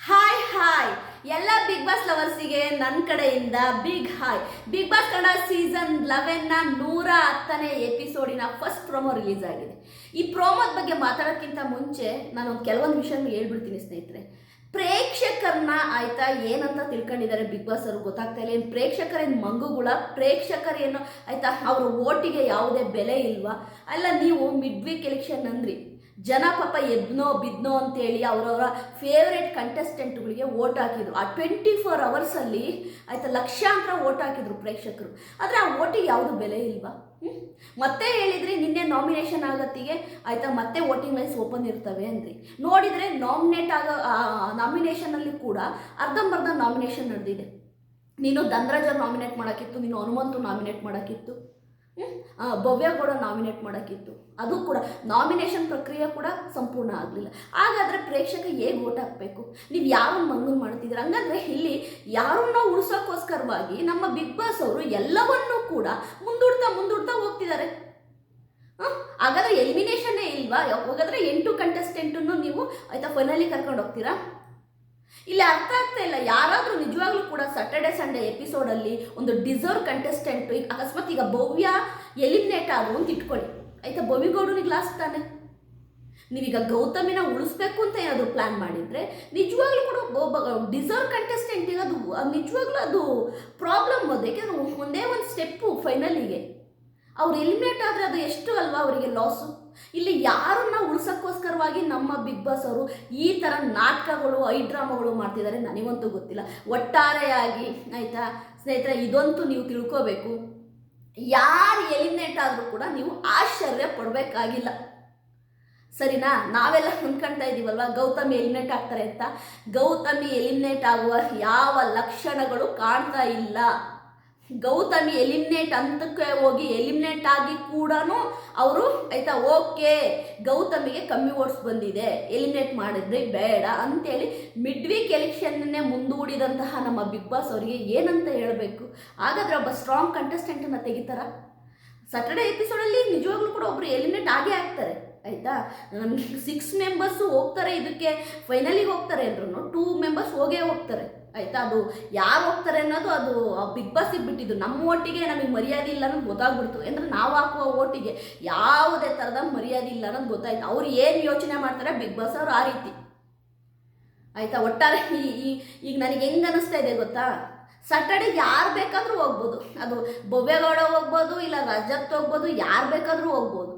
Hi hi ಎಲ್ಲ big boss ಲವರ್ಸಿಗೆ ನನ್ನ ಕಡೆಯಿಂದ big hi big boss Kannada season ಲೆವೆನ್ನ ನೂರ ಹತ್ತನೇ ಎಪಿಸೋಡಿನ ಫಸ್ಟ್ ಪ್ರೊಮೋ ರಿಲೀಸ್ ಆಗಿದೆ. ಈ ಪ್ರೋಮೋದ ಬಗ್ಗೆ ಮಾತಾಡೋಕ್ಕಿಂತ ಮುಂಚೆ ನಾನು ಕೆಲವೊಂದು ವಿಷಯ ಹೇಳ್ಬಿಡ್ತೀನಿ ಸ್ನೇಹಿತರೆ. ಪ್ರೇಕ್ಷಕರನ್ನ ಆಯ್ತಾ ಏನಂತ ತಿಳ್ಕೊಂಡಿದ್ದಾರೆ ಬಿಗ್ ಬಾಸ್ ಅವರು ಗೊತ್ತಾಗ್ತಾ ಇಲ್ಲ. ಏನು ಪ್ರೇಕ್ಷಕರೇನು ಮಂಗುಗಳ? ಪ್ರೇಕ್ಷಕರೇನು ಆಯ್ತಾ, ಅವ್ರ ಓಟಿಗೆ ಯಾವುದೇ ಬೆಲೆ ಇಲ್ವಾ? ಅಲ್ಲ, ನೀವು ಮಿಡ್ ವೀಕ್ ಎಲೆಕ್ಷನ್ ಅಂದ್ರಿ. ಜನ ಪಾಪ ಎದ್ನೋ ಬಿದ್ನೋ ಅಂತೇಳಿ ಅವರವರ ಫೇವ್ರೆಟ್ ಕಂಟೆಸ್ಟೆಂಟ್ಗಳಿಗೆ ಓಟ್ ಹಾಕಿದ್ರು. ಆ ಟ್ವೆಂಟಿ ಫೋರ್ ಅವರ್ಸಲ್ಲಿ ಆಯಿತಾ ಲಕ್ಷಾಂತರ ಓಟ್ ಹಾಕಿದ್ರು ಪ್ರೇಕ್ಷಕರು. ಆದರೆ ಆ ಓಟಿಗೆ ಯಾವುದು ಬೆಲೆ ಇಲ್ವಾ? ಮತ್ತೆ ಹೇಳಿದ್ರಿ ನಿನ್ನೆ ನಾಮಿನೇಷನ್ ಆಗತ್ತಿಗೆ ಆಯ್ತಾ ಮತ್ತೆ ವೋಟಿಂಗ್ ಲೈನ್ಸ್ ಓಪನ್ ಇರ್ತವೆ ಅಂದ್ರಿ. ನೋಡಿದರೆ ನಾಮಿನೇಟ್ ಆಗೋ ನಾಮಿನೇಷನಲ್ಲಿ ಕೂಡ ಅರ್ಧಂಬರ್ಧ ನಾಮಿನೇಷನ್ ನಡೆದಿದೆ. ನೀನು ಧನ್ರಾಜರ್ ನಾಮಿನೇಟ್ ಮಾಡೋಕ್ಕಿತ್ತು, ನೀನು ಹನುಮಂತು ನಾಮಿನೇಟ್ ಮಾಡೋಕ್ಕಿತ್ತು. ಭವ್ಯ ಕೂಡ ನಾಮಿನೇಟ್ ಮಾಡೋಕ್ಕಿತ್ತು. ಅದು ಕೂಡ ನಾಮಿನೇಷನ್ ಪ್ರಕ್ರಿಯೆ ಕೂಡ ಸಂಪೂರ್ಣ ಆಗಲಿಲ್ಲ. ಹಾಗಾದರೆ ಪ್ರೇಕ್ಷಕ ಹೇಗೆ ಓಟ್ ಹಾಕಬೇಕು? ನೀವು ಯಾರನ್ನ ಮಂಗನ್ ಮಾಡ್ತಿದ್ದೀರ? ಹಂಗಂದ್ರೆ ಇಲ್ಲಿ ಯಾರನ್ನ ಉಳಿಸೋಕ್ಕೋಸ್ಕರವಾಗಿ ನಮ್ಮ ಬಿಗ್ ಬಾಸ್ ಅವರು ಎಲ್ಲವನ್ನೂ ಕೂಡ ಮುಂದೂಡ್ತಾ ಮುಂದೂಡ್ತಾ ಹೋಗ್ತಿದ್ದಾರೆ. ಹಾಗಾದ್ರೆ ಎಲಿಮಿನೇಷನ್ನೇ ಇಲ್ವಾ? ಹಾಗಾದ್ರೆ ಎಂಟು ಕಂಟೆಸ್ಟೆಂಟನ್ನು ನೀವು ಆಯಿತಾ ಫೈನಲಿ ಕರ್ಕೊಂಡು ಹೋಗ್ತೀರಾ? ಇಲ್ಲಿ ಅರ್ಥ ಆಗ್ತಾ ಇಲ್ಲ. ಯಾರಾದರೂ ನಿಜವಾಗ್ಲೂ ಕೂಡ ಸ್ಯಾಟರ್ಡೆ ಸಂಡೇ ಎಪಿಸೋಡಲ್ಲಿ ಒಂದು ಡಿಸರ್ವ್ ಕಂಟೆಸ್ಟೆಂಟ್ ಅಕಸ್ಮಾತ್ ಈಗ ಭವ್ಯ ಎಲಿಮಿನೇಟ್ ಆದ್ರು ಅಂತ ಇಟ್ಕೊಳ್ಳಿ. ಆಯ್ತಾ? ಭವಿಗೌಡನಿಗೆ ಲಾಸ್ಟ್ ತಾನೆ? ನೀವೀಗ ಗೌತಮಿನ ಉಳಿಸ್ಬೇಕು ಅಂತ ಏನಾದರೂ ಪ್ಲ್ಯಾನ್ ಮಾಡಿದರೆ ನಿಜವಾಗ್ಲೂ ಕೂಡ ಡಿಸರ್ವ್ ಕಂಟೆಸ್ಟೆಂಟಿಗೆ ಅದು ನಿಜವಾಗ್ಲೂ ಅದು ಪ್ರಾಬ್ಲಮ್ ಅದು. ಒಂದೇ ಒಂದು ಸ್ಟೆಪ್ಪು ಫೈನಲಿಗೆ ಅವ್ರು ಎಲಿಮಿನೇಟ್ ಆದರೆ ಅದು ಎಷ್ಟು ಅಲ್ವಾ ಅವರಿಗೆ ಲಾಸು ಇಲ್ಲಿ ಯಾರನ್ನ ಉಳಿಸೋಕ್ಕೋಸ್ಕರವಾಗಿ ನಮ್ಮ ಬಿಗ್ ಬಾಸ್ ಅವರು ಈ ಥರ ನಾಟಕಗಳು, ಐ ಡ್ರಾಮಾಗಳು ಮಾಡ್ತಿದ್ದಾರೆ ನನಗಂತೂ ಗೊತ್ತಿಲ್ಲ. ಒಟ್ಟಾರೆಯಾಗಿ ಆಯಿತಾ? ಸ್ನೇಹಿತರೆ, ಇದಂತೂ ನೀವು ತಿಳ್ಕೋಬೇಕು. ಯಾರು ಎಲಿಮಿನೇಟ್ ಆದರೂ ಕೂಡ ನೀವು ಆಶ್ಚರ್ಯ ಪಡಬೇಕಾಗಿಲ್ಲ. ಸರಿನಾ? ನಾವೆಲ್ಲ ಅಂದ್ಕೊಳ್ತಾ ಇದ್ದೀವಲ್ವ ಗೌತಮಿ ಎಲಿಮಿನೇಟ್ ಆಗ್ತಾರೆ ಅಂತ. ಗೌತಮಿ ಎಲಿಮಿನೇಟ್ ಆಗುವ ಯಾವ ಲಕ್ಷಣಗಳು ಕಾಣ್ತಾ ಇಲ್ಲ. ಗೌತಮಿ ಎಲಿಮಿನೇಟ್ ಅಂತಕ್ಕೆ ಹೋಗಿ ಎಲಿಮಿನೇಟ್ ಆಗಿ ಕೂಡ ಅವರು ಆಯ್ತಾ ಓಕೆ ಗೌತಮಿಗೆ ಕಮ್ಮಿ ಓಟ್ಸ್ ಬಂದಿದೆ. ಎಲಿಮಿನೇಟ್ ಮಾಡಿದ್ರೆ ಬೇಡ ಅಂತೇಳಿ ಮಿಡ್ ವೀಕ್ ಎಲೆಕ್ಷನ್ನೇ ಮುಂದೂಡಿದಂತಹ ನಮ್ಮ ಬಿಗ್ ಬಾಸ್ ಅವರಿಗೆ ಏನಂತ ಹೇಳಬೇಕು? ಹಾಗಾದ್ರೆ ಒಬ್ಬ ಸ್ಟ್ರಾಂಗ್ ಕಂಟೆಸ್ಟೆಂಟನ್ನು ತೆಗಿತಾರ? ಸ್ಯಾಟರ್ಡೆ ಎಪಿಸೋಡಲ್ಲಿ ನಿಜವಾಗ್ಲೂ ಕೂಡ ಒಬ್ಬರು ಎಲಿಮಿನೇಟ್ ಆಗೇ ಆಗ್ತಾರೆ, ಆಯಿತಾ? ನಮಗೆ ಸಿಕ್ಸ್ ಮೆಂಬರ್ಸು ಹೋಗ್ತಾರೆ, ಇದಕ್ಕೆ ಫೈನಲಿಗೆ ಹೋಗ್ತಾರೆ ಅಂದ್ರೂ ಟೂ ಮೆಂಬರ್ಸ್ ಹೋಗೇ ಹೋಗ್ತಾರೆ. ಆಯಿತಾ? ಅದು ಯಾರು ಹೋಗ್ತಾರೆ ಅನ್ನೋದು ಅದು ಬಿಗ್ ಬಾಸಿಗೆ ಬಿಟ್ಟಿದ್ದು ನಮ್ಮ ಒಟ್ಟಿಗೆ ನಮಗೆ ಮರ್ಯಾದೆ ಇಲ್ಲ ಅನ್ನೋದು ಗೊತ್ತಾಗ್ಬಿಡ್ತು. ಅಂದರೆ ನಾವು ಹಾಕುವ ಓಟಿಗೆ ಯಾವುದೇ ಥರದ ಮರ್ಯಾದೆ ಇಲ್ಲ ಅನ್ನೋದು ಗೊತ್ತಾಯ್ತು. ಅವ್ರು ಏನು ಯೋಚನೆ ಮಾಡ್ತಾರೆ ಬಿಗ್ ಬಾಸ್ ಅವ್ರು ಆ ರೀತಿ. ಆಯಿತಾ? ಒಟ್ಟಾರೆ ಈ ಈಗ ನನಗೆ ಹೆಂಗೆ ಅನ್ನಿಸ್ತಾ ಇದೆ ಗೊತ್ತಾ? ಸಟರ್ಡೆ ಯಾರು ಬೇಕಾದರೂ ಹೋಗ್ಬೋದು. ಅದು ಬೊವ್ವೇಗೌಡ ಹೋಗ್ಬೋದು, ಇಲ್ಲ ರಜತ್ ಹೋಗ್ಬೋದು, ಯಾರು ಬೇಕಾದರೂ ಹೋಗ್ಬೋದು.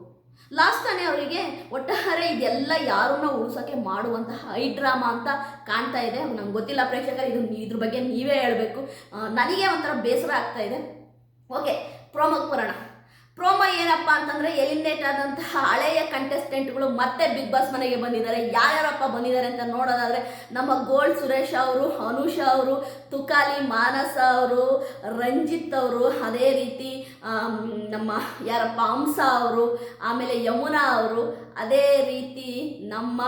ಲಾಸ್ಟ್ ತಾನೇ ಅವರಿಗೆ ಒಟ್ಟಾರೆ ಇದೆಲ್ಲ ಯಾರನ್ನ ಉಳಿಸೋಕೆ ಮಾಡುವಂತಹ ಹೈ ಡ್ರಾಮಾ ಅಂತ ಕಾಣ್ತಾ ಇದೆ. ನಂಗೆ ಗೊತ್ತಿಲ್ಲ ಪ್ರೇಕ್ಷಕರು, ಇದು ಇದ್ರ ಬಗ್ಗೆ ನೀವೇ ಹೇಳಬೇಕು. ನನಗೆ ಒಂಥರ ಬೇಸರ ಆಗ್ತಾ ಇದೆ. ಓಕೆ ಪ್ರೋಮೋಗೆ ಬರೋಣ ಪ್ರೋಮೋ ಏನಪ್ಪ ಅಂತಂದ್ರೆ ಎಲಿಮಿನೇಟ್ ಆದಂತಹ ಹಳೆಯ ಕಂಟೆಸ್ಟೆಂಟ್ಗಳು ಮತ್ತೆ ಬಿಗ್ ಬಾಸ್ ಮನೆಗೆ ಬಂದಿದ್ದಾರೆ. ಯಾರ್ಯಾರಪ್ಪ ಬಂದಿದ್ದಾರೆ ಅಂತ ನೋಡೋದಾದ್ರೆ ನಮ್ಮ ಗೋಲ್ಡ್ ಸುರೇಶ್ ಅವರು, ಅನುಷ ಅವರು, ತುಕಾಲಿ ಮಾನಸ ಅವರು, ರಂಜಿತ್ ಅವರು, ಅದೇ ರೀತಿ ನಮ್ಮ ಯಾರಪ್ಪ, ಹಂಸ ಅವರು, ಆಮೇಲೆ ಯಮುನಾ ಅವರು, ಅದೇ ರೀತಿ ನಮ್ಮ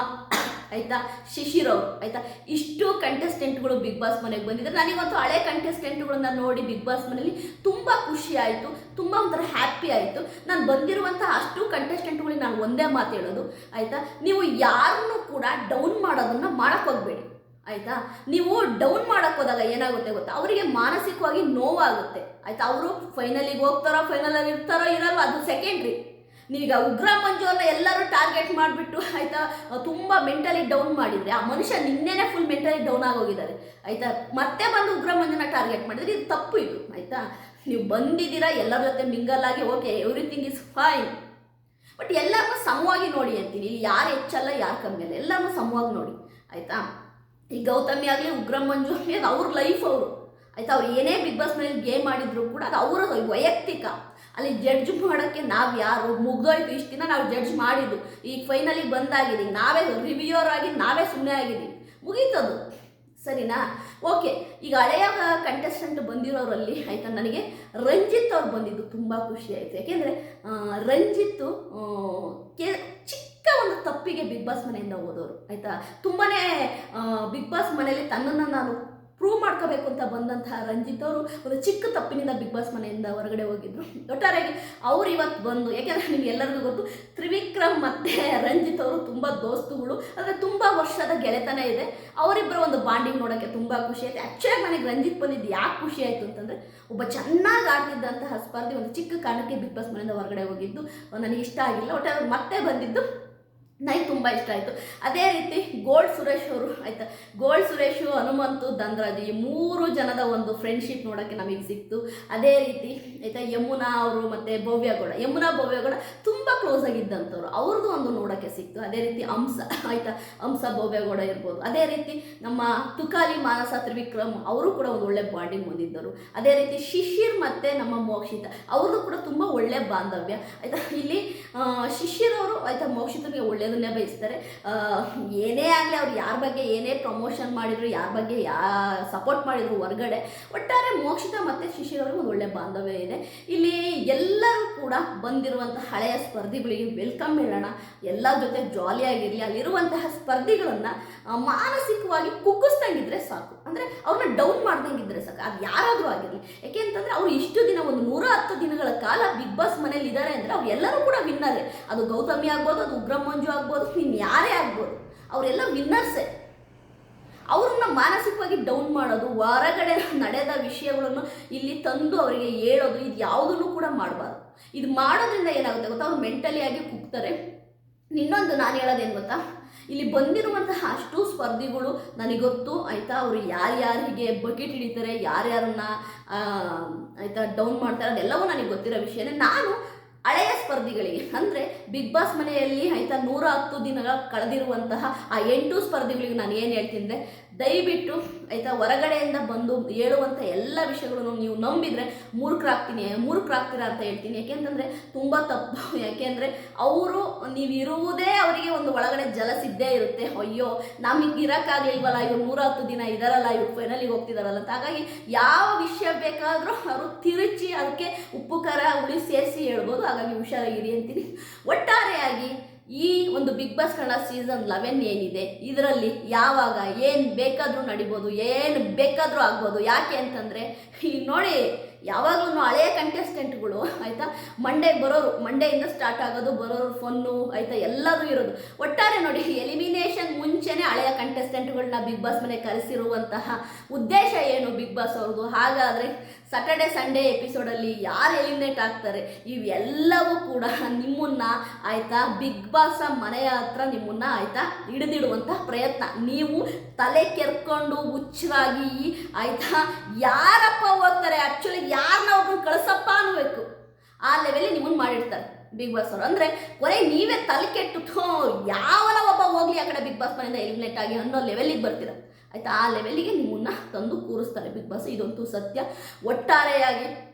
ಆಯಿತಾ? ಶಿಶಿರವ್ ಆಯ್ತಾ? ಇಷ್ಟು ಕಂಟೆಸ್ಟೆಂಟ್ಗಳು ಬಿಗ್ ಬಾಸ್ ಮನೆಗೆ ಬಂದಿದ್ದಾರೆ ನನಗಂತೂ ಹಳೆ ಕಂಟೆಸ್ಟೆಂಟ್ಗಳನ್ನ ನೋಡಿ ಬಿಗ್ ಬಾಸ್ ಮನೇಲಿ ತುಂಬ ಖುಷಿ ಆಯಿತು, ತುಂಬ ಒಂಥರ ಹ್ಯಾಪಿ ಆಯಿತು. ನಾನು ಬಂದಿರುವಂಥ ಅಷ್ಟು ಕಂಟೆಸ್ಟೆಂಟ್ಗಳಿಗೆ ನಾನು ಒಂದೇ ಮಾತು ಹೇಳೋದು, ಆಯಿತಾ? ನೀವು ಯಾರನ್ನು ಕೂಡ ಡೌನ್ ಮಾಡೋದನ್ನು ಹೋಗಬೇಡಿ, ಆಯಿತಾ? ನೀವು ಡೌನ್ ಮಾಡಕ್ಕೆ ಹೋದಾಗ ಏನಾಗುತ್ತೆ ಗೊತ್ತಾ? ಅವರಿಗೆ ಮಾನಸಿಕವಾಗಿ ನೋವಾಗುತ್ತೆ, ಆಯಿತಾ? ಅವರು ಫೈನಲಿಗೆ ಹೋಗ್ತಾರೋ ಫೈನಲಲ್ಲಿ ಇರ್ತಾರೋ ಇರಲ್ವೋ ಅದು ಸೆಕೆಂಡ್ರಿ ನೀವೀಗ ಉಗ್ರ ಮಂಜು ಅವ್ರನ್ನ ಎಲ್ಲರೂ ಟಾರ್ಗೆಟ್ ಮಾಡಿಬಿಟ್ಟು ಆಯಿತಾ, ತುಂಬ ಮೆಂಟಲಿ ಡೌನ್ ಮಾಡಿದರೆ, ಆ ಮನುಷ್ಯ ನಿನ್ನೆನೇ ಫುಲ್ ಮೆಂಟಲಿ ಡೌನ್ ಆಗೋಗಿದ್ದಾರೆ. ಆಯಿತಾ, ಮತ್ತೆ ಬಂದು ಉಗ್ರ ಮಂಜುನ ಟಾರ್ಗೆಟ್ ಮಾಡಿದ್ರೆ ಇದು ತಪ್ಪು ಇದು, ಆಯಿತಾ? ನೀವು ಬಂದಿದ್ದೀರಾ, ಎಲ್ಲರ ಜೊತೆ ಮಿಂಗಲ್ ಆಗಿ okay everything is fine but ಎಲ್ಲರನ್ನೂ ಸಮವಾಗಿ ನೋಡಿ ಅಂತೀನಿ, ಇಲ್ಲಿ ಯಾರು ಹೆಚ್ಚಲ್ಲ, ಯಾರು ಕಮ್ಮಿ ಅಲ್ಲ, ಎಲ್ಲರನ್ನೂ ಸಮವಾಗಿ ನೋಡಿ, ಆಯಿತಾ? ಈ ಗೌತಮಿ ಆಗಲಿ, ಉಗ್ರ ಮಂಜು ಆಗಲಿ ಅವ್ರ ಲೈಫ್ ಅವರು. ಆಯ್ತಾ, ಅವ್ರು ಏನೇ ಬಿಗ್ ಬಾಸ್ ಮೇಲೆ ಗೇಮ್ ಮಾಡಿದ್ರು ಕೂಡ ಅದು ಅವರ ವೈಯಕ್ತಿಕ. ಅಲ್ಲಿ ಜಡ್ಜ್ ಮಾಡೋಕ್ಕೆ ನಾವು ಯಾರು? ಮುಗ್ದೋಯ್ತು ಇಷ್ಟು ದಿನ ನಾವು ಜಡ್ಜ್ ಮಾಡಿದ್ದು. ಈಗ ಫೈನಲಿಗೆ ಬಂದಾಗಿದ್ದೀವಿ ನಾವೇ ರಿವ್ಯೂರ್ ಆಗಿ ನಾವೇ ಸುಮ್ಮನೆ ಆಗಿದ್ದೀವಿ. ಮುಗೀತದು. ಸರಿನಾ? ಓಕೆ ಈಗ ಹಳೆಯ ಕಂಟೆಸ್ಟೆಂಟ್ ಬಂದಿರೋರಲ್ಲಿ ಆಯಿತಾ? ನನಗೆ ರಂಜಿತ್ ಅವ್ರು ಬಂದಿದ್ದು ತುಂಬ ಖುಷಿ ಆಯಿತು. ಯಾಕೆಂದರೆ ರಂಜಿತ್ತು ಕೆ, ಚಿಕ್ಕ ಒಂದು ತಪ್ಪಿಗೆ ಬಿಗ್ ಬಾಸ್ ಮನೆಯಿಂದ ಹೋದವರು. ಆಯಿತಾ? ತುಂಬಾ ಬಿಗ್ ಬಾಸ್ ಮನೆಯಲ್ಲಿ ತನ್ನನ್ನು ನಾನು ಪ್ರೂವ್ ಮಾಡ್ಕೋಬೇಕು ಅಂತ ಬಂದಂತಹ ರಂಜಿತ್ ಅವರು ಒಂದು ಚಿಕ್ಕ ತಪ್ಪಿನಿಂದ ಬಿಗ್ ಬಾಸ್ ಮನೆಯಿಂದ ಹೊರಗಡೆ ಹೋಗಿದ್ರು. ಒಟ್ಟಾರೆಯಾಗಿ ಅವ್ರು ಇವತ್ತು ಬಂದು, ಯಾಕೆಂದರೆ ನಿಮ್ಗೆ ಎಲ್ಲರಿಗೂ ಗೊತ್ತು, ತ್ರಿವಿಕ್ರಮ್ ಮತ್ತೆ ರಂಜಿತ್ ಅವರು ತುಂಬ ದೋಸ್ತುಗಳು. ಅಂದರೆ ತುಂಬ ವರ್ಷದ ಗೆಳೆತನ ಇದೆ. ಅವರಿಬ್ಬರ ಒಂದು ಬಾಂಡಿಂಗ್ ನೋಡೋಕ್ಕೆ ತುಂಬ ಖುಷಿ ಆಯ್ತು. ಆ್ಯಕ್ಚುಲಾಗಿ ನನಗೆ ರಂಜಿತ್ ಬಂದಿದ್ದು ಯಾಕೆ ಖುಷಿ ಆಯಿತು ಅಂತಂದರೆ, ಒಬ್ಬ ಚೆನ್ನಾಗಿ ಆಡ್ತಿದ್ದಂತಹ ಸ್ಪರ್ಧೆ ಒಂದು ಚಿಕ್ಕ ಕಾರಣಕ್ಕೆ ಬಿಗ್ ಬಾಸ್ ಮನೆಯಿಂದ ಹೊರಗಡೆ ಹೋಗಿದ್ದು. ನನಗೆ ಇಷ್ಟ ಆಗಿಲ್ಲ. ಒಟ್ಟಾರೆ ಮತ್ತೆ ಬಂದಿದ್ದು ನನಗೆ ತುಂಬ ಇಷ್ಟ ಆಯಿತು. ಅದೇ ರೀತಿ ಗೋಲ್ಡ್ ಸುರೇಶ್ ಅವರು, ಆಯ್ತಾ? ಗೋಲ್ಡ್ ಸುರೇಶು, ಹನುಮಂತು ದಂದ್ರಾಜು ಈ ಮೂರು ಜನದ ಒಂದು ಫ್ರೆಂಡ್ಶಿಪ್ ನೋಡೋಕ್ಕೆ ನಮಗೆ ಸಿಕ್ತು. ಅದೇ ರೀತಿ, ಆಯಿತಾ, ಯಮುನಾ ಅವರು ಮತ್ತು ಭವ್ಯಗೌಡ ಯಮುನಾ ಭವ್ಯಗೌಡ ತುಂಬ ಕ್ಲೋಸ್ ಆಗಿದ್ದಂಥವ್ರು ಅವ್ರದ್ದು ಒಂದು ನೋಡೋಕ್ಕೆ ಸಿಕ್ತು. ಅದೇ ರೀತಿ ಹಂಸ, ಆಯಿತಾ? ಹಂಸ ಭವ್ಯಗೌಡ ಇರ್ಬೋದು. ಅದೇ ರೀತಿ ನಮ್ಮ ತುಕಾಲಿ ಮಾನಸ ತ್ರಿವಿಕ್ರಮ್ ಅವರು ಕೂಡ ಒಂದು ಒಳ್ಳೆ ಬಾಂಡಿಂಗ್ ಹೊಂದಿದ್ದರು. ಅದೇ ರೀತಿ ಶಿಶಿರ್ ಮತ್ತು ನಮ್ಮ ಮೋಕ್ಷಿತ ಅವ್ರದ್ದು ಕೂಡ ತುಂಬ ಒಳ್ಳೆ ಬಾಂಧವ್ಯ. ಆಯಿತಾ? ಇಲ್ಲಿ ಶಿಶಿರವರು ಆಯಿತಾ, ಮೋಕ್ಷಿತನಿಗೆ ಒಳ್ಳೆಯದನ್ನೇ ಬಯಸ್ತಾರೆ. ಏನೇ ಆಗಲಿ ಅವ್ರು ಯಾರ ಬಗ್ಗೆ ಏನೇ ಪ್ರಮೋಷನ್ ಮಾಡಿದ್ರು, ಯಾರ ಬಗ್ಗೆ ಯಾ, ಸಪೋರ್ಟ್ ಮಾಡಿದ್ರು ಹೊರಗಡೆ, ಒಟ್ಟಾರೆ ಮೋಕ್ಷಿತ ಮತ್ತು ಶಿಶಿರವ್ರಿಗೆ ಒಂದು ಒಳ್ಳೆ ಬಾಂಧವ್ಯ ಇದೆ. ಇಲ್ಲಿ ಎಲ್ಲರೂ ಕೂಡ ಬಂದಿರುವಂಥ ಹಳೆಯ ಸ್ಪರ್ಧಿಗಳಿಗೆ ವೆಲ್ಕಮ್ ಹೇಳೋಣ. ಎಲ್ಲ ಜೊತೆ ಜಾಲಿಯಾಗಿರಲಿ, ಅಲ್ಲಿರುವಂತಹ ಸ್ಪರ್ಧಿಗಳನ್ನು ಮಾನಸಿಕವಾಗಿ ಕುಗ್ಗಿಸ್ದಂಗಿದ್ರೆ ಸಾಕು. ಅಂದರೆ ಅವ್ರನ್ನ ಡೌನ್ ಮಾಡ್ದಂಗಿದ್ರೆ ಸಾಕು. ಅದು ಯಾರಾದರೂ ಆಗಿರಲಿ. ಯಾಕೆ ಅಂತಂದರೆ ಅವ್ರು ಇಷ್ಟು ದಿನ ಒಂದು ಕಾಲ ಬಿಗ್ ಬಾಸ್ ಮನೇಲಿ ಇದ್ದಾರೆ ಅಂದರೆ ಅವರೆಲ್ಲರೂ ಕೂಡ ವಿನ್ನರೇ ಅದು ಗೌತಮಿ ಆಗ್ಬೋದು, ಅದು ಉಗ್ರ ಮಂಜು ಆಗ್ಬೋದು ಇನ್ನು ಯಾರೇ ಆಗ್ಬೋದು, ಅವರೆಲ್ಲ ವಿನ್ನರ್ಸೇ ಅವ್ರನ್ನ ಮಾನಸಿಕವಾಗಿ ಡೌನ್ ಮಾಡೋದು, ಹೊರಗಡೆ ನಡೆದ ವಿಷಯಗಳನ್ನು ಇಲ್ಲಿ ತಂದು ಅವರಿಗೆ ಹೇಳೋದು ಇದು ಯಾವುದನ್ನು ಕೂಡ ಮಾಡಬಾರ್ದು. ಇದು ಮಾಡೋದ್ರಿಂದ ಏನಾಗುತ್ತೆ ಗೊತ್ತಾ? ಅವ್ರು ಮೆಂಟಲಿ ಆಗಿ ಕುಗ್ತಾರೆ. ಇನ್ನೊಂದು ನಾನು ಹೇಳೋದೇನು ಗೊತ್ತಾ? ಇಲ್ಲಿ ಬಂದಿರುವಂತಹ ಅಷ್ಟು ಸ್ಪರ್ಧಿಗಳು ನನಗೆ ಗೊತ್ತು ಆಯಿತಾ? ಅವರು ಯಾರ್ಯಾರಿಗೆ ಬಕೆಟ್ ಹಿಡಿತಾರೆ ಯಾರ್ಯಾರನ್ನ ಆಯಿತಾ ಡೌನ್ ಮಾಡ್ತಾರೆ, ಅದೆಲ್ಲವೂ ನನಗೆ ಗೊತ್ತಿರೋ ವಿಷಯನೇ ನಾನು ಹಳೆಯ ಸ್ಪರ್ಧಿಗಳಿಗೆ, ಅಂದರೆ ಬಿಗ್ ಬಾಸ್ ಮನೆಯಲ್ಲಿ ಆಯಿತಾ ನೂರ ಹತ್ತು ದಿನಗಳ ಕಳೆದಿರುವಂತಹ ಆ ಎಂಟು ಸ್ಪರ್ಧಿಗಳಿಗೆ ನಾನು ಏನು ಹೇಳ್ತೀನಿ ಅಂದರೆ ದಯವಿಟ್ಟು ಆಯಿತಾ ಹೊರಗಡೆಯಿಂದ ಬಂದು ಹೇಳುವಂಥ ಎಲ್ಲ ವಿಷಯಗಳನ್ನು ನೀವು ನಂಬಿದರೆ ಮೂರ್ಖರಾಗ್ತೀನಿ, ಮೂರ್ಖರಾಗ್ತೀರಾ ಅಂತ ಹೇಳ್ತೀನಿ. ಯಾಕೆಂತಂದರೆ ತುಂಬ ತಪ್ಪು. ಯಾಕೆಂದರೆ ಅವರು ನೀವು ಇರುವುದೇ ಅವರಿಗೆ ಒಂದು ಒಳಗಡೆ ಜಲಸಿದ್ದೇ ಇರುತ್ತೆ. ಅಯ್ಯೋ ನಮಗೆ ಇರೋಕ್ಕಾಗಲಿಲ್ವಲ್ಲ? ಇವ್ರು ನೂರ ಹತ್ತು ದಿನ ಇದಾರಲ್ಲ, ಇವ್ರು ಫೈನಲಿಗೆ ಹೋಗ್ತಿದಾರಲ್ಲ ಅಂತ. ಹಾಗಾಗಿ ಯಾವ ವಿಷಯ ಬೇಕಾದರೂ ಅವರು ತಿರುಚಿ ಅದಕ್ಕೆ ಉಪ್ಪು, ಖಾರ, ಹುಳಿ ಸೇರಿಸಿ ಹೇಳ್ಬೋದು. ಹಾಗಾಗಿ ಹುಷಾರಾಗಿರಿ ಅಂತೀನಿ. ಒಟ್ಟಾರೆಯಾಗಿ ಈ ಒಂದು big boss Kannada season eleven ಏನಿದೆ, ಇದರಲ್ಲಿ ಯಾವಾಗ ಏನು ಬೇಕಾದರೂ ನಡಿಬೋದು, ಏನು ಬೇಕಾದರೂ ಆಗ್ಬೋದು, ಯಾಕೆ ಅಂತಂದರೆ ಈಗ ನೋಡಿ ಯಾವಾಗಲೂ ಹಳೆಯ ಕಂಟೆಸ್ಟೆಂಟ್ಗಳು ಆಯಿತಾ? ಮಂಡೇ ಬರೋರು ಮಂಡೆಯಿಂದ ಸ್ಟಾರ್ಟ್ ಆಗೋದು, ಬರೋರು ಫನ್ನು ಆಯಿತಾ? ಎಲ್ಲರೂ ಇರೋದು. ಒಟ್ಟಾರೆ ನೋಡಿ ಎಲಿಮಿನೇಷನ್ ಮುಂಚೆನೇ ಹಳೆಯ ಕಂಟೆಸ್ಟೆಂಟ್ಗಳನ್ನ ಬಿಗ್ ಬಾಸ್ ಮನೆ ಕರೆಸಿರುವಂತಹ ಉದ್ದೇಶ ಏನು ಬಿಗ್ ಬಾಸ್ ಅವ್ರದ್ದು? ಹಾಗಾದರೆ ಸಾಟರ್ಡೆ ಸಂಡೇ ಎಪಿಸೋಡಲ್ಲಿ ಯಾರು ಎಲಿಮಿನೇಟ್ ಆಗ್ತಾರೆ? ಇವೆಲ್ಲವೂ ಕೂಡ ನಿಮ್ಮನ್ನ, ಆಯಿತಾ? ಬಿಗ್ ಬಾಸ್ ಮನೆಯ ಹತ್ರ ನಿಮ್ಮನ್ನ, ಆಯಿತಾ? ಹಿಡಿದಿಡುವಂಥ ಪ್ರಯತ್ನ. ನೀವು ತಲೆ ಕೆರ್ಕೊಂಡು ಹುಚ್ಚರಾಗಿ, ಆಯಿತಾ? ಯಾರಪ್ಪ ಹೋಗ್ತಾರೆ? ಆ್ಯಕ್ಚುಲಿ ಯಾರನ್ನ ಒಬ್ಬರು ಕಳಿಸಪ್ಪ ಅನ್ಬೇಕು. ಆ ಲೆವೆಲ್ಲಿ ನಿಮ್ಮನ್ನು ಮಾಡಿರ್ತಾರೆ ಬಿಗ್ ಬಾಸ್ ಅವರು. ಅಂದರೆ ಕೊನೆಗೆ ನೀವೇ ತಲೆ ಕೆಟ್ಟು ಯಾವನ ಒಬ್ಬ ಹೋಗ್ಲಿ ಆ ಕಡೆ ಬಿಗ್ ಬಾಸ್ ಮನೆಯಿಂದ ಎಲಿಮಿನೇಟ್ ಆಗಿ ಅನ್ನೋ ಲೆವೆಲಿಗೆ ಬರ್ತೀರ. ಆಯ್ತಾ? ಆ ಲೆವೆಲಿಗೆ ನಿಮ್ಮನ್ನ ತಂದು ಕೂರಿಸ್ತಾರೆ ಬಿಗ್ ಬಾಸ್ ಇದಂತೂ ಸತ್ಯ. ಒಟ್ಟಾರೆಯಾಗಿ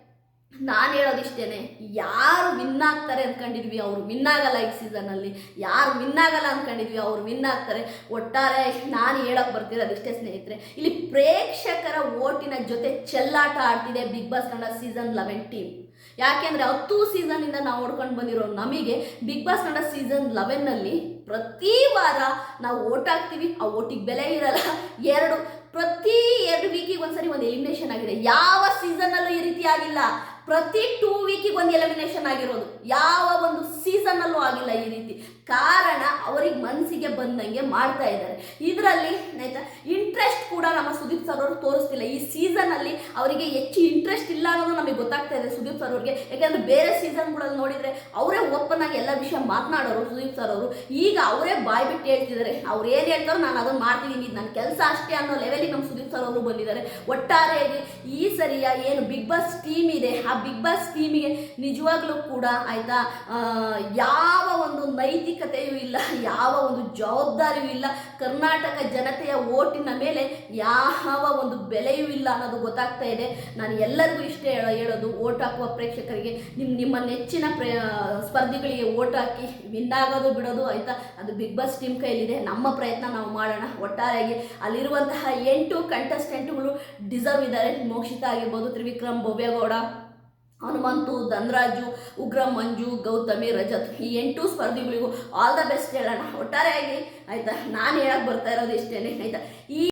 ನಾನು ಹೇಳೋದಿಷ್ಟೇನೆ ಯಾರು ವಿನ್ ಆಗ್ತಾರೆ ಅಂದ್ಕೊಂಡಿದ್ವಿ ಅವರು ವಿನ್ ಆಗಲ್ಲ ಈ ಸೀಸನಲ್ಲಿ ಯಾರು ವಿನ್ ಆಗಲ್ಲ ಅಂದ್ಕೊಂಡಿದ್ವಿ ಅವರು ವಿನ್ ಆಗ್ತಾರೆ. ಒಟ್ಟಾರೆ ನಾನು ಹೇಳೋಕೆ ಬರ್ತಿರೋದಿಷ್ಟೇ ಸ್ನೇಹಿತರೆ, ಇಲ್ಲಿ ಪ್ರೇಕ್ಷಕರ ಓಟಿನ ಜೊತೆ ಚೆಲ್ಲಾಟ ಆಡ್ತಿದೆ big boss Kannada season eleven team ಯಾಕೆಂದರೆ ಹತ್ತು ಸೀಸನಿಂದ ನಾವು ಓಡ್ಕೊಂಡು ಬಂದಿರೋ ನಮಗೆ ಬಿಗ್ ಬಾಸ್ ಕನ್ನಡ ಸೀಸನ್ ಲೆವೆನ್ನಲ್ಲಿ ಪ್ರತಿ ವಾರ ನಾವು ಓಟ್ ಹಾಕ್ತೀವಿ, ಆ ಓಟಿಗೆ ಬೆಲೆ ಇರಲ್ಲ. ಎರಡು, ಪ್ರತಿ ಎರಡು ವೀಕಿಗೆ ಒಂದ್ಸರಿ ಒಂದು ಎಲಿಮಿನೇಷನ್ ಆಗಿದೆ. ಯಾವ ಸೀಸನ್ನಲ್ಲೂ ಈ ರೀತಿ ಆಗಿಲ್ಲ. ಪ್ರತಿ ಟೂ ವೀಕಿಗೆ ಒಂದು ಎಲಿಮಿನೇಷನ್ ಆಗಿರೋದು. ಯಾವ ಒಂದು ಸೀಸನ್ನಲ್ಲೂ ಆಗಿಲ್ಲ ಈ ರೀತಿ. ಕಾರಣ ಅವರಿಗೆ ಮನಸ್ಸಿಗೆ ಬಂದಂಗೆ ಮಾಡ್ತಾ ಇದ್ದಾರೆ. ಇದರಲ್ಲಿ ಆಯ್ತಾ ಇಂಟ್ರೆಸ್ಟ್ ಕೂಡ ನಮ್ಮ ಸುದೀಪ್ ಸರ್ ಅವರು ತೋರಿಸ್ತಿಲ್ಲ. ಈ ಸೀಸನಲ್ಲಿ ಅವರಿಗೆ ಹೆಚ್ಚು ಇಂಟ್ರೆಸ್ಟ್ ಇಲ್ಲ ಅನ್ನೋದು ನಮಗೆ ಗೊತ್ತಾಗ್ತಾ ಇದೆ ಸುದೀಪ್ ಸರ್ ಅವ್ರಿಗೆ. ಯಾಕಂದ್ರೆ ಬೇರೆ ಸೀಸನ್ಗಳಲ್ಲಿ ನೋಡಿದರೆ ಅವರೇ ಓಪನ್ ಆಗಿ ಎಲ್ಲ ವಿಷಯ ಮಾತನಾಡೋರು ಸುದೀಪ್ ಸರ್ ಅವರು. ಈಗ ಅವರೇ ಬಾಯ್ ಬಿಟ್ಟು ಹೇಳ್ತಿದ್ದಾರೆ. ಅವ್ರು ಏನು ಹೇಳ್ತಾರೋ ನಾನು ಅದನ್ನು ಮಾಡ್ತಿದ್ದೀನಿ. ಇದು ನನ್ನ ಕೆಲಸ ಅಷ್ಟೇ ಅನ್ನೋ ಲೆವೆಲಿಗೆ ನಮ್ಮ ಸುದೀಪ್ ಸರ್ ಅವರು ಬಂದಿದ್ದಾರೆ. ಒಟ್ಟಾರೆಯಾಗಿ ಈ ಸರಿಯ ಏನು ಬಿಗ್ ಬಾಸ್ ಟೀಮ್ ಇದೆ, ಆ ಬಿಗ್ ಬಾಸ್ ಟೀಮಿಗೆ ನಿಜವಾಗ್ಲೂ ಕೂಡ ಆಯಿತಾ? ಯಾವ ಒಂದು ನೈತಿಕತೆಯೂ ಇಲ್ಲ, ಯಾವ ಒಂದು ಜವಾಬ್ದಾರಿಯೂ ಇಲ್ಲ. ಕರ್ನಾಟಕ ಜನತೆಯ ಓಟಿನ ಮೇಲೆ ಯಾವ ಒಂದು ಬೆಲೆಯೂ ಇಲ್ಲ ಅನ್ನೋದು ಗೊತ್ತಾಗ್ತಾ ಇದೆ. ನಾನು ಎಲ್ಲರಿಗೂ ಇಷ್ಟೇ ಹೇಳೋ, ಹೇಳೋದು ಓಟ್ ಹಾಕುವ ಪ್ರೇಕ್ಷಕರಿಗೆ ನಿಮ್ಮ ನಿಮ್ಮ ನೆಚ್ಚಿನ ಪ್ರೇ ಸ್ಪರ್ಧಿಗಳಿಗೆ ಓಟ್ ಹಾಕಿ ವಿನ್ ಆಗೋದು ಬಿಡೋದು ಆಯಿತಾ? ಅದು ಬಿಗ್ ಬಾಸ್ ಟೀಮ್ ಕೈಲಿದೆ ನಮ್ಮ ಪ್ರಯತ್ನ ನಾವು ಮಾಡೋಣ. ಒಟ್ಟಾರೆಯಾಗಿ ಅಲ್ಲಿರುವಂತಹ ಎಂಟು ಕಂಟೆಸ್ಟೆಂಟ್ಗಳು ಡಿಸರ್ವ್ ಇದ್ದಾರೆ. ಮೋಕ್ಷಿತ ಆಗಿರ್ಬೋದು ತ್ರಿವಿಕ್ರಮ್ ಭವ್ಯಗೌಡ. ಹನುಮಂತು, ಧನರಾಜು, ಉಗ್ರ ಮಂಜು, ಗೌತಮಿ, ರಜತ್ ಈ ಎಂಟು ಸ್ಪರ್ಧಿಗಳಿಗೂ ಆಲ್ ದ ಬೆಸ್ಟ್ ಹೇಳೋಣ. ಒಟ್ಟಾರೆಯಾಗಿ, ಆಯಿತಾ? ನಾನು ಹೇಳಕ್ಕೆ ಬರ್ತಾ ಇರೋದು ಇಷ್ಟೇ ಆಯಿತಾ? ಈ